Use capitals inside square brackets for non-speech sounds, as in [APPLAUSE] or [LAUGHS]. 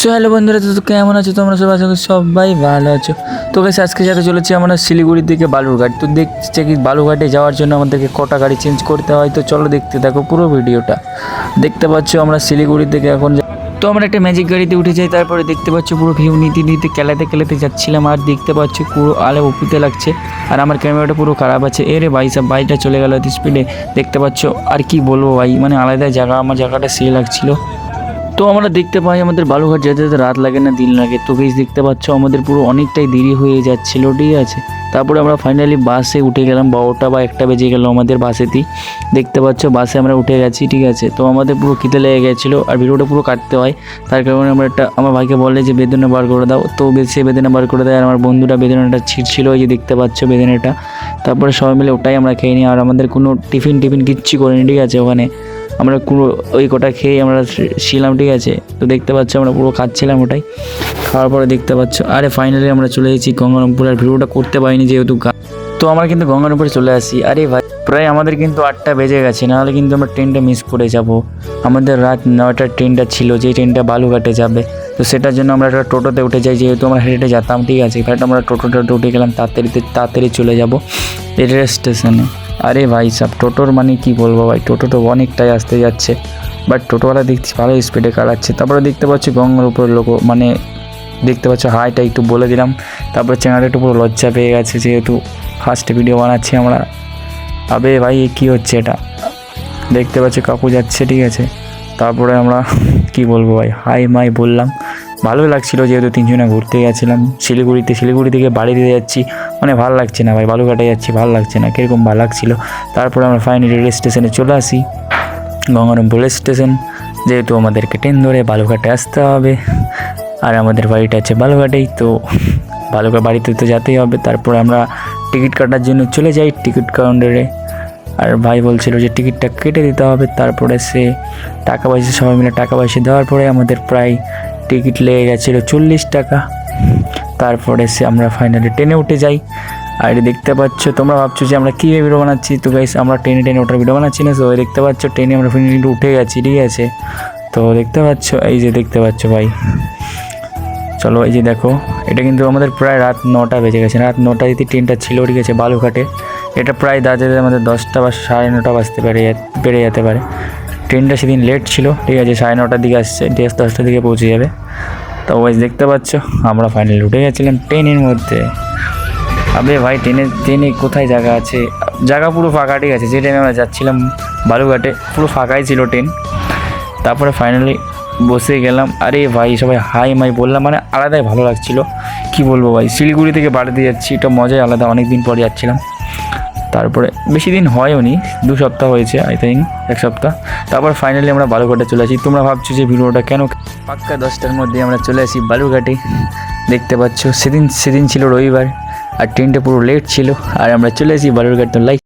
So hello বন্ধুরা, তো কেমন আছো তোমরা? সবাই করি সবাই ভালো আছো। তো গেছে আজকে যাতে চলেছি আমরা শিলিগুড়ির দিকে বালুরঘাট। তো দেখছে কি বালুরঘাটে যাওয়ার জন্য আমাদেরকে কটা গাড়ি চেঞ্জ করতে হয়? তো চলো দেখতে থাকো পুরো ভিডিওটা। দেখতে পাচ্ছ আমরা শিলিগুড়ির দিকে এখন তো আমরা একটা ম্যাজিক গাড়িতে উঠে যাই, তারপরে দেখতে পাচ্ছ পুরো ভিউ নিতে নিতে খেলাতে খেলাতে যাচ্ছিলাম, আর দেখতে পাচ্ছ পুরো আলো উপুতে লাগছে। আর আমার ক্যামেরাটা পুরো খারাপ আছে। এরে ভাই, সব বাইকটা চলে গেল স্পিডে দেখতে পাচ্ছ, আর কি বলব ভাই মানে আলাদা জায়গা, আমার জায়গাটা সে লাগছিল। তো আমরা দেখতে পাই আমাদের বালুঘাট যেতে যেতে রাত লাগে না, দিন লাগে। তো গেছ দেখতে পাচ্ছ আমাদের পুরো অনেকটাই দেরি হয়ে যাচ্ছিল, ঠিক আছে? তারপরে আমরা ফাইনালি বাসে উঠে গেলাম, বারোটা বা একটা বেজে গেল আমাদের বাসেতেই দেখতে পাচ্ছ বাসে আমরা উঠে গেছি, ঠিক আছে? তো আমাদের পুরো খিদে লেগে গেছিল আর ভিডিওটা পুরো কাটতে হয়। তার কারণে আমরা একটা, আমার ভাইকে বলে যে, বেদনা বার করে দাও। তো সে বেদনা বার করে দেয় আর আমার বন্ধুরা বেদনাটা ছিঁড়ছিল ওই যে দেখতে পাচ্ছ বেদনাটা। তারপরে সবাই মিলে ওটাই আমরা খেয়ে নিই। আর আমাদের কোনো টিফিন টিফিন কিচ্ছু করিনি, ঠিক আছে, ওখানে। আমরা পুরো ওই কটা খেয়ে আমরা ছিলাম ঠিক আছে? তো দেখতে পাচ্ছ আমরা পুরো খাচ্ছিলাম ওটাই। খাওয়ার পরে দেখতে পাচ্ছ, আরে ফাইনালি আমরা চলে এসেছি গঙ্গারামপুর আর ভিডিওটা করতে পারিনি যেহেতু তো আমরা কিন্তু গঙ্গারামপুরে চলে আসি। আরে ভাই, প্রায় আমাদের কিন্তু আটটা বেজে গেছে, নাহলে কিন্তু আমরা ট্রেনটা মিস করে যাব। আমাদের রাত নয়টার ট্রেনটা ছিল যে ট্রেনটা বালুঘাটে যাবে। তো সেটার জন্য আমরা একটা টোটোতে উঠে যাই, যেহেতু আমরা হেঁটে যেতাম, ঠিক আছে? এখানে আমরা টোটোটাতে উঠে গেলাম, তাড়াতাড়িতে, তাড়াতাড়ি চলে যাব। রেল স্টেশনে। আরে ভাই, সব টোটোর মানে কি বলব ভাই? টোটো তো অনেকটাই আসতে যাচ্ছে। বাট টোটোওয়ালা দেখছি ভালো স্পিডে কাটাচ্ছে। তারপরে দেখতে পাচ্ছি গঙ্গার উপর লোক মানে দেখতে পাচ্ছ হাইটা একটু বলে দিলাম। তারপরে চ্যানেলটা একটু পুরো লজ্জা পেয়ে গেছে যেহেতু ফার্স্ট ভিডিও বানাচ্ছি আমরা। আবে ভাই কী হচ্ছে এটা? দেখতে পাচ্ছি কাকু যাচ্ছে, ঠিক আছে। তারপরে আমরা, [LAUGHS] কি বলব ভাই? হাই মাই বললাম। ভালোই লাগছিল যেহেতু তিনজনে ঘুরতে গেছিলাম। শিলিগুড়িতে, শিলিগুড়ি থেকে বাড়ি বাড়িতে যাচ্ছি। মানে ভালো লাগছে না ভাই বালুঘাটে যাচ্ছি, ভালো লাগছে না, কীরকম ভালো লাগছিল। তারপরে আমরা ফাইনালি রেল স্টেশনে চলে আসি। গঙ্গারামপুর রেল স্টেশন যেহেতু আমাদেরকে ট্রেন ধরে বালুঘাটে আসতে হবে। আর আমাদের বাড়িটা আছে বালুঘাটেই তো বালুঘাট বাড়িতে তো যেতেই হবে। তারপরে আমরা টিকিট কাটার জন্য চলে যাই টিকিট কাউন্টারে। আর ভাই বলছিল যে টিকিটটা কেটে দিতে হবে। তারপরে সে টাকা পয়সা, সবাই মিলে টাকা পয়সা দেওয়ার পরে আমাদের প্রায় টিকিট লেগে গেছিল চল্লিশ টাকা। তারপরে সে আমরা ফাইনালি ট্রেনে উঠে যাই। আর এটা দেখতে পাচ্ছ, তোমরা ভাবছ যে আমরা কী ভিডিও বানাচ্ছি? তো গাইস আমরা ট্রেনে ট্রেনে ওঠার ভিডিও বানাচ্ছি না। তো দেখতে পাচ্ছ ট্রেনে আমরা ফাইনালি উঠে গেছি, ঠিক আছে? তো দেখতে পাচ্ছ, এই যে দেখতে পাচ্ছ ভাই। চলো, এই যে দেখো, এটা কিন্তু আমাদের প্রায় রাত নটা বেজে গেছে। রাত নটা যদি ট্রেনটা ছিল, ঠিক আছে বালুঘাটে এটা প্রায় দাঁড়াতে আমাদের দশটা বা সাড়ে নটা বাজতে পেরে পেরে যেতে পারে। ট্রেনটা সেদিন লেট ছিল, ঠিক আছে, সাড়ে নটার দিকে আসছে ডেস দশটার দিকে পৌঁছে যাবে। তো ওই দেখতে পাচ্ছ, আমরা ফাইনালি উঠে গেছিলাম ট্রেনের মধ্যে। আবে ভাই ট্রেনে ট্রেনে কোথায় জায়গা আছে? জায়গা পুরো ফাঁকা, ঠিক আছে, যে ট্রেনে আমরা যাচ্ছিলাম বালুঘাটে পুরো ফাঁকাই ছিল ট্রেন। তারপরে ফাইনালি বসে গেলাম, আরে ভাই, সবাই হাই মাই বললাম মানে আলাদাই ভালো লাগছিল। কি বলব ভাই, শিলিগুড়ি থেকে বাড়িতে যাচ্ছি, এটা মজাই আলাদা অনেক দিন পরে যাচ্ছিলাম। তারপরে বেশি দিন হয়ও নি, দু সপ্তাহ হয়েছে আই থিঙ্ক এক সপ্তাহ। তারপর ফাইনালি আমরা বালুঘাটে চলে আসি। তোমরা ভাবছ যে ভিডিওটা কেন পাক্কা দশটার মধ্যে আমরা চলে আসি বালুঘাটে দেখতে পাচ্ছ, সেদিন সেদিন ছিল রবিবার, আর ট্রেনটা পুরো লেট ছিল, আর আমরা চলে আসি বালুরঘাট তো লাইক